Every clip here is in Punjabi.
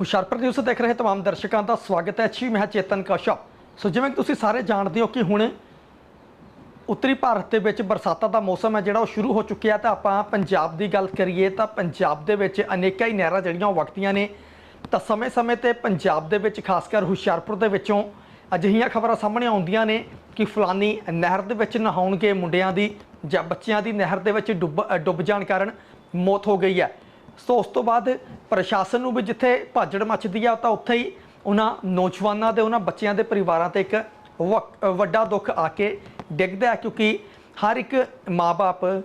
ਹੁਸ਼ਿਆਰਪੁਰ ਨਿਊਜ਼ ਦੇਖ ਰਹੇ तमाम ਦਰਸ਼ਕਾਂ ਦਾ ਸਵਾਗਤ ਹੈ ਜੀ ਮੈਂ ਹਾਂ ਚੇਤਨ ਕਸ਼ਪ ਸੋ ਜਿਵੇਂ ਕਿ ਤੁਸੀਂ ਸਾਰੇ ਜਾਣਦੇ ਹੋ ਕਿ ਹੁਣ ਉੱਤਰੀ ਭਾਰਤ ਦੇ ਵਿੱਚ ਬਰਸਾਤਾਂ ਦਾ ਮੌਸਮ ਹੈ ਜਿਹੜਾ ਉਹ ਸ਼ੁਰੂ ਹੋ ਚੁੱਕਿਆ ਤਾਂ ਆਪਾਂ ਪੰਜਾਬ ਦੀ ਗੱਲ ਕਰੀਏ ਤਾਂ ਪੰਜਾਬ ਦੇ ਵਿੱਚ ਅਨੇਕਾਂ ਹੀ ਨਹਿਰਾਂ ਜਿਹੜੀਆਂ ਉਹ ਵਗਦੀਆਂ ਨੇ ਤਾਂ ਸਮੇਂ-ਸਮੇਂ ਤੇ ਪੰਜਾਬ ਦੇ ਵਿੱਚ ਖਾਸ ਕਰ ਹੁਸ਼ਿਆਰਪੁਰ ਦੇ ਵਿੱਚੋਂ ਅਜਿਹੀਆਂ ਖਬਰਾਂ ਸਾਹਮਣੇ ਆਉਂਦੀਆਂ ਨੇ ਕਿ ਫਲਾਨੀ ਨਹਿਰ ਦੇ ਵਿੱਚ ਨਹਾਉਣਗੇ ਮੁੰਡਿਆਂ ਦੀ ਜਾਂ ਬੱਚਿਆਂ ਦੀ ਨਹਿਰ ਦੇ ਵਿੱਚ ਡੁੱਬ ਅ, ਡੁੱਬ ਜਾਣ ਕਾਰਨ ਮੌਤ ਹੋ ਗਈ ਹੈ ਸੋ ਉਸ ਤੋਂ ਬਾਅਦ ਪ੍ਰਸ਼ਾਸਨ ਨੂੰ ਵੀ ਜਿੱਥੇ ਭਾਜੜ ਮੱਚਦੀ ਆ, ਤਾਂ ਉੱਥੇ ਹੀ ਉਹਨਾਂ ਨੌਜਵਾਨਾਂ ਦੇ ਉਹਨਾਂ ਬੱਚਿਆਂ ਦੇ ਪਰਿਵਾਰਾਂ ਤੇ ਇੱਕ ਵੱਡਾ ਦੁੱਖ ਆ ਕੇ ਡਿੱਗਦਾ ਹੈ, ਕਿਉਂਕਿ ਹਰ ਇੱਕ ਮਾਪੇ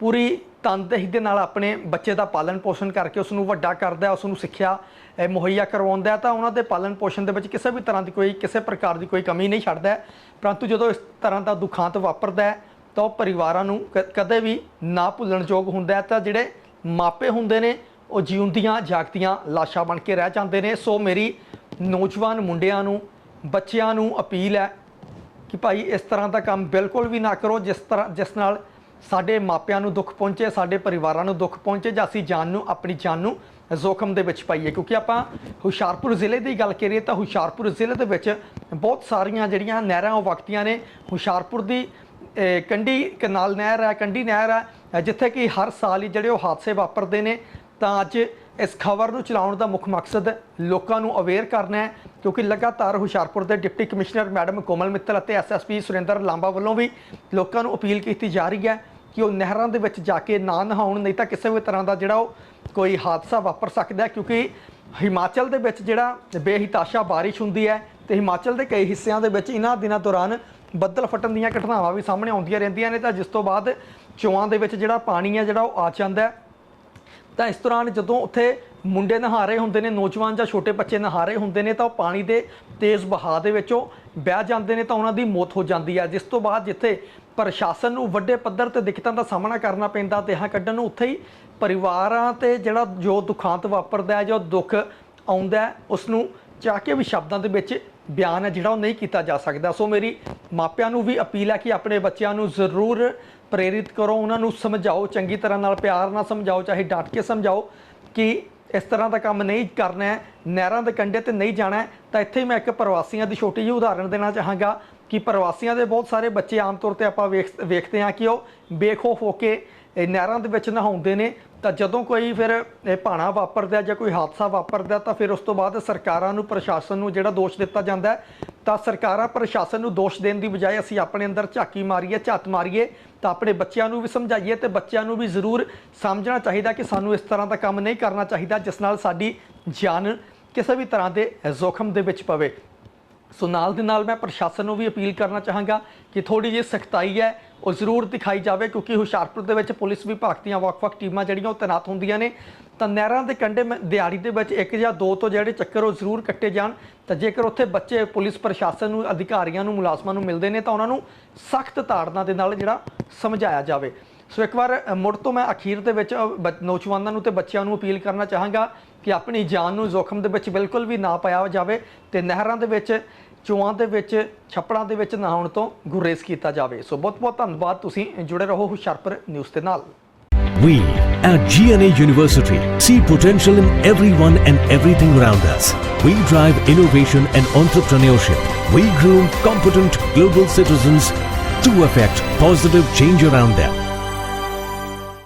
ਪੂਰੀ ਤਨਦੇਹੀ ਦੇ ਨਾਲ ਆਪਣੇ ਬੱਚੇ ਦਾ ਪਾਲਣ ਪੋਸ਼ਣ ਕਰਕੇ ਉਸ ਨੂੰ ਵੱਡਾ ਕਰਦਾ ਹੈ, ਉਸ ਨੂੰ ਸਿੱਖਿਆ ਮੁਹੱਈਆ ਕਰਵਾਉਂਦਾ ਤਾਂ ਉਹਨਾਂ ਦੇ ਪਾਲਣ ਪੋਸ਼ਣ ਦੇ ਵਿੱਚ ਕਿਸੇ ਵੀ ਤਰ੍ਹਾਂ ਦੀ ਕੋਈ, ਕਿਸੇ ਪ੍ਰਕਾਰ ਦੀ ਕੋਈ ਕਮੀ ਨਹੀਂ ਛੱਡਦਾ ਪਰੰਤੂ ਜਦੋਂ ਇਸ ਤਰ੍ਹਾਂ ਦਾ ਦੁਖਾਂਤ ਵਾਪਰਦਾ ਤਾਂ ਉਹ ਪਰਿਵਾਰਾਂ ਨੂੰ ਕ- ਕਦੇ ਵੀ ਨਾ ਭੁੱਲਣਯੋਗ ਹੁੰਦਾ ਤਾਂ ਜਿਹੜੇ ਮਾਪੇ ਹੁੰਦੇ ਨੇ, ਉਹ ਜਿਉਂਦੀਆਂ, ਜਾਗਦੀਆਂ, ਲਾਸ਼ਾਂ ਬਣ ਕੇ ਰਹਿ ਜਾਂਦੇ ਨੇ। ਸੋ ਮੇਰੀ ਨੌਜਵਾਨ ਮੁੰਡਿਆਂ ਨੂੰ, ਬੱਚਿਆਂ ਨੂੰ ਅਪੀਲ ਹੈ ਕਿ ਭਾਈ ਇਸ ਤਰ੍ਹਾਂ ਦਾ ਕੰਮ ਬਿਲਕੁਲ ਵੀ ਨਾ ਕਰੋ, ਜਿਸ ਤਰ੍ਹਾਂ, ਜਿਸ ਨਾਲ ਸਾਡੇ ਮਾਪਿਆਂ ਨੂੰ ਦੁੱਖ ਪਹੁੰਚੇ, ਸਾਡੇ ਪਰਿਵਾਰਾਂ ਨੂੰ ਦੁੱਖ ਪਹੁੰਚੇ, ਜਾਂ ਅਸੀਂ ਜਾਨ ਨੂੰ, ਆਪਣੀ ਜਾਨ ਨੂੰ ਜ਼ੋਖਮ ਦੇ ਵਿੱਚ ਪਾਈਏ। ਕਿਉਂਕਿ ਆਪਾਂ ਹੁਸ਼ਿਆਰਪੁਰ ਜ਼ਿਲ੍ਹੇ ਦੀ ਗੱਲ ਕਰੀਏ ਤਾਂ ਹੁਸ਼ਿਆਰਪੁਰ ਜ਼ਿਲ੍ਹੇ ਦੇ ਵਿੱਚ ਬਹੁਤ ਸਾਰੀਆਂ ਜਿਹੜੀਆਂ ਨਹਿਰਾਂ ਉਹ ਵਗਦੀਆਂ ਨੇ। ਹੁਸ਼ਿਆਰਪੁਰ ਦੀ ਅਹ, ਕੰਢੀ ਕਨਾਲ ਨਹਿਰ ਹੈ ਕੰਢੀ ਨਹਿਰ ਹੈ ਜਿੱਥੇ ਕਿ ਹਰ ਸਾਲ ਹੀ ਜਿਹੜੇ ਉਹ ਹਾਦਸੇ ਵਾਪਰਦੇ ਨੇ ਤਾਂ ਅੱਜ ਇਸ ਖਬਰ ਨੂੰ ਚਲਾਉਣ ਦਾ ਮੁੱਖ ਮਕਸਦ ਲੋਕਾਂ ਨੂੰ ਅਵੇਅਰ ਕਰਨਾ ਹੈ ਕਿਉਂਕਿ ਲਗਾਤਾਰ ਹੁਸ਼ਿਆਰਪੁਰ ਦੇ deputy commissioner madam Komal Mittal ਅਤੇ ਐਸਐਸਪੀ ਸੁਰਿੰਦਰ ਲਾਂਬਾ ਵੱਲੋਂ ਵੀ ਲੋਕਾਂ ਨੂੰ ਅਪੀਲ ਕੀਤੀ ਜਾ ਰਹੀ ਹੈ ਕਿ ਉਹ ਨਹਿਰਾਂ ਦੇ ਵਿੱਚ ਜਾ ਕੇ ਨਾ ਨਹਾਉਣ ਨਹੀਂ ਤਾਂ ਕਿਸੇ ਵੀ ਤਰ੍ਹਾਂ ਦਾ ਜਿਹੜਾ ਉਹ ਕੋਈ ਹਾਦਸਾ ਵਾਪਰ ਸਕਦਾ ਹੈ ਕਿਉਂਕਿ ਹਿਮਾਚਲ ਦੇ ਵਿੱਚ ਜਿਹੜਾ ਬੇਹਿਤਾਸ਼ਾ ਬਾਰਿਸ਼ ਹੁੰਦੀ ਹੈ ਤੇ ਹਿਮਾਚਲ ਦੇ ਕਈ ਹਿੱਸਿਆਂ ਦੇ ਵਿੱਚ ਇਹਨਾਂ ਦਿਨਾਂ ਦੌਰਾਨ ਬੱਦਲ ਫਟਣ ਦੀਆਂ ਘਟਨਾਵਾਂ ਵੀ ਸਾਹਮਣੇ ਆਉਂਦੀਆਂ ਰਹਿੰਦੀਆਂ ਨੇ। ਤਾਂ ਜਿਸ ਤੋਂ ਬਾਅਦ ਚੋਆਂ ਦੇ ਵਿੱਚ ਜਿਹੜਾ ਪਾਣੀ ਹੈ ਜਿਹੜਾ ਉਹ ਆ ਜਾਂਦਾ ਤਾਂ ਇਸ ਦੌਰਾਨ ਜਦੋਂ ਉੱਥੇ ਮੁੰਡੇ ਨਹਾ ਰਹੇ ਹੁੰਦੇ ਨੇ, ਨੌਜਵਾਨ ਜਾਂ ਛੋਟੇ ਬੱਚੇ ਨਹਾ ਰਹੇ ਹੁੰਦੇ ਨੇ, ਤਾਂ ਉਹ ਪਾਣੀ ਦੇ ਤੇਜ਼ ਵਹਾਅ ਦੇ ਵਿੱਚੋਂ ਬਹਿ ਜਾਂਦੇ ਨੇ, ਤਾਂ ਉਹਨਾਂ ਦੀ ਮੌਤ ਹੋ ਜਾਂਦੀ ਹੈ ਜਿਸ ਤੋਂ ਬਾਅਦ ਜਿੱਥੇ ਪ੍ਰਸ਼ਾਸਨ ਨੂੰ ਵੱਡੇ ਪੱਧਰ ਤੇ ਦਿੱਕਤਾਂ ਦਾ ਸਾਹਮਣਾ ਕਰਨਾ ਪੈਂਦਾ ਤੇ ਹਾਂ ਕੱਢਣ ਨੂੰ ਉੱਥੇ ਹੀ ਪਰਿਵਾਰਾਂ ਤੇ ਜਿਹੜਾ ਜੋ ਦੁਖਾਂਤ ਵਾਪਰਦਾ ਹੈ ਜੋ ਦੁੱਖ ਆਉਂਦਾ ਉਸ ਨੂੰ ਚਾਹ ਕੇ ਵੀ ਸ਼ਬਦਾਂ ਦੇ ਵਿੱਚ ਬਿਆਨ ਹੈ ਜਿਹੜਾ ਉਹ ਨਹੀਂ ਕੀਤਾ ਜਾ ਸਕਦਾ। ਸੋ ਮੇਰੀ ਮਾਪਿਆਂ ਨੂੰ ਵੀ ਅਪੀਲ ਹੈ ਕਿ ਆਪਣੇ ਬੱਚਿਆਂ ਨੂੰ ਜ਼ਰੂਰ ਪ੍ਰੇਰਿਤ ਕਰੋ, ਉਹਨਾਂ ਨੂੰ ਸਮਝਾਓ, ਚੰਗੀ ਤਰ੍ਹਾਂ ਨਾਲ ਪਿਆਰ ਨਾਲ ਸਮਝਾਓ, ਚਾਹੇ ਡਾਂਟ ਕੇ ਸਮਝਾਓ ਕਿ ਇਸ ਤਰ੍ਹਾਂ ਦਾ ਕੰਮ ਨਹੀਂ ਕਰਨਾ ਹੈ, ਨਹਿਰਾਂ ਦੇ ਕੰਢੇ ਤੇ ਨਹੀਂ ਜਾਣਾ ਤਾਂ ਇੱਥੇ ਹੀ ਮੈਂ ਇੱਕ ਪ੍ਰਵਾਸੀਆਂ ਦੀ ਛੋਟੀ ਜਿਹੀ ਉਦਾਹਰਣ ਦੇਣਾ ਚਾਹਾਂਗਾ ਕਿ ਪ੍ਰਵਾਸੀਆਂ ਦੇ ਬਹੁਤ ਸਾਰੇ ਬੱਚੇ ਆਮ ਤੌਰ ਤੇ ਆਪਾਂ ਵੇਖ, ਵੇਖਦੇ ਹਾਂ ਕਿ ਉਹ ਬੇਖੌਫ ਹੋ ਕੇ ਨਹਿਰਾਂ ਦੇ ਵਿੱਚ ਨਹਾਉਂਦੇ ਨੇ ਤਾਂ ਜਦੋਂ ਕੋਈ ਫਿਰ ਇਹ ਭਾਣਾ ਵਾਪਰਦਾ ਜਾਂ ਕੋਈ ਹਾਦਸਾ ਵਾਪਰਦਾ ਤਾਂ ਫਿਰ ਉਸ ਤੋਂ ਬਾਅਦ ਸਰਕਾਰਾਂ ਨੂੰ, ਪ੍ਰਸ਼ਾਸਨ ਨੂੰ ਜਿਹੜਾ ਦੋਸ਼ ਦਿੱਤਾ ਜਾਂਦਾ ਤਾਂ ਸਰਕਾਰਾਂ ਪ੍ਰਸ਼ਾਸਨ ਨੂੰ ਦੋਸ਼ ਦੇਣ ਦੀ ਬਜਾਏ ਅਸੀਂ ਆਪਣੇ ਅੰਦਰ ਝਾਕੀ ਮਾਰੀਏ, ਝਾਤ ਮਾਰੀਏ, ਤਾਂ ਆਪਣੇ ਬੱਚਿਆਂ ਨੂੰ ਵੀ ਸਮਝਾਈਏ ਤੇ ਬੱਚਿਆਂ ਨੂੰ ਵੀ ਜ਼ਰੂਰ ਸਮਝਣਾ ਚਾਹੀਦਾ ਕਿ ਸਾਨੂੰ ਇਸ ਤਰ੍ਹਾਂ ਦਾ ਕੰਮ ਨਹੀਂ ਕਰਨਾ ਚਾਹੀਦਾ ਜਿਸ ਨਾਲ ਸਾਡੀ ਜਾਨ ਕਿਸੇ ਵੀ ਤਰ੍ਹਾਂ ਦੇ ਜ਼ੋਖਮ ਦੇ ਵਿੱਚ ਪਵੇ। ਸੋ ਨਾਲ ਦੇ ਨਾਲ ਮੈਂ ਪ੍ਰਸ਼ਾਸਨ ਨੂੰ ਵੀ ਅਪੀਲ ਕਰਨਾ ਚਾਹਾਂਗਾ ਕਿ ਥੋੜੀ ਜਿਹੀ ਸਖਤਾਈ ਹੈ, ਉਹ ਜ਼ਰੂਰ ਦਿਖਾਈ ਜਾਵੇ, ਕਿਉਂਕਿ ਹੁਸ਼ਿਆਰਪੁਰ ਦੇ ਵਿੱਚ ਪੁਲਿਸ ਵਿਭਾਗ ਦੀਆਂ ਵੱਖ-ਵੱਖ ਟੀਮਾਂ ਜਿਹੜੀਆਂ ਉਹ ਤੈਨਾਤ ਹੁੰਦੀਆਂ ਨੇ। ਤਾਂ ਨਹਿਰਾਂ ਦੇ ਕੰਢੇ ਮ- ਦਿਹਾੜੀ ਦੇ ਵਿੱਚ ਇੱਕ ਜਾਂ ਦੋ ਤੋਂ ਜਿਹੜੇ ਚੱਕਰ ਉਹ ਜ਼ਰੂਰ ਕੱਟੇ ਜਾਣ। ਤਾਂ ਜੇਕਰ ਉੱਥੇ ਬੱਚੇ ਪੁਲਿਸ ਪ੍ਰਸ਼ਾਸਨ ਨੂੰ, ਅਧਿਕਾਰੀਆਂ ਨੂੰ, ਮੁਲਾਜ਼ਮਾਂ ਨੂੰ ਮਿਲਦੇ ਨੇ, ਤਾਂ ਉਹਨਾਂ ਨੂੰ ਸਖਤ ਤਾੜਨਾ ਦੇ ਨਾਲ ਜਿਹੜਾ ਸਮਝਾਇਆ ਜਾਵੇ। ਸੋ ਇੱਕ ਵਾਰ ਅ, ਮੁੜ ਤੋਂ ਮੈਂ ਅਖੀਰ ਦੇ ਵਿੱਚ ਅ, ਬ- ਨੌਜਵਾਨਾਂ ਨੂੰ ਤੇ ਬੱਚਿਆਂ ਨੂੰ ਅਪੀਲ ਕਰਨਾ ਚਾਹਾਂਗਾ ਕਿ ਆਪਣੀ ਜਾਨ ਨੂੰ ਜ਼ੋਖਮ ਦੇ ਵਿੱਚ ਬਿਲਕੁਲ ਵੀ ਨਾ ਪਾਇਆ ਜਾਵੇ ਤੇ ਨਹਿਰਾਂ ਦੇ ਵਿੱਚ ਚੂਆਂ ਦੇ ਵਿੱਚ ਛੱਪੜਾਂ ਦੇ ਵਿੱਚ ਨਹਾਉਣ ਤੋਂ ਗੁਰੇਜ਼ ਕੀਤਾ ਜਾਵੇ ਸੋ ਬਹੁਤ ਬਹੁਤ ਧੰਨਵਾਦ ਤੁਸੀਂ ਜੁੜੇ ਰਹੋ ਹੁਸ਼ਿਆਰਪੁਰ ਨਿਊਜ਼ ਦੇ ਨਾਲ We at GNA University see potential in everyone and everything around us. We drive innovation and entrepreneurship. We groom competent global citizens to affect positive change around them.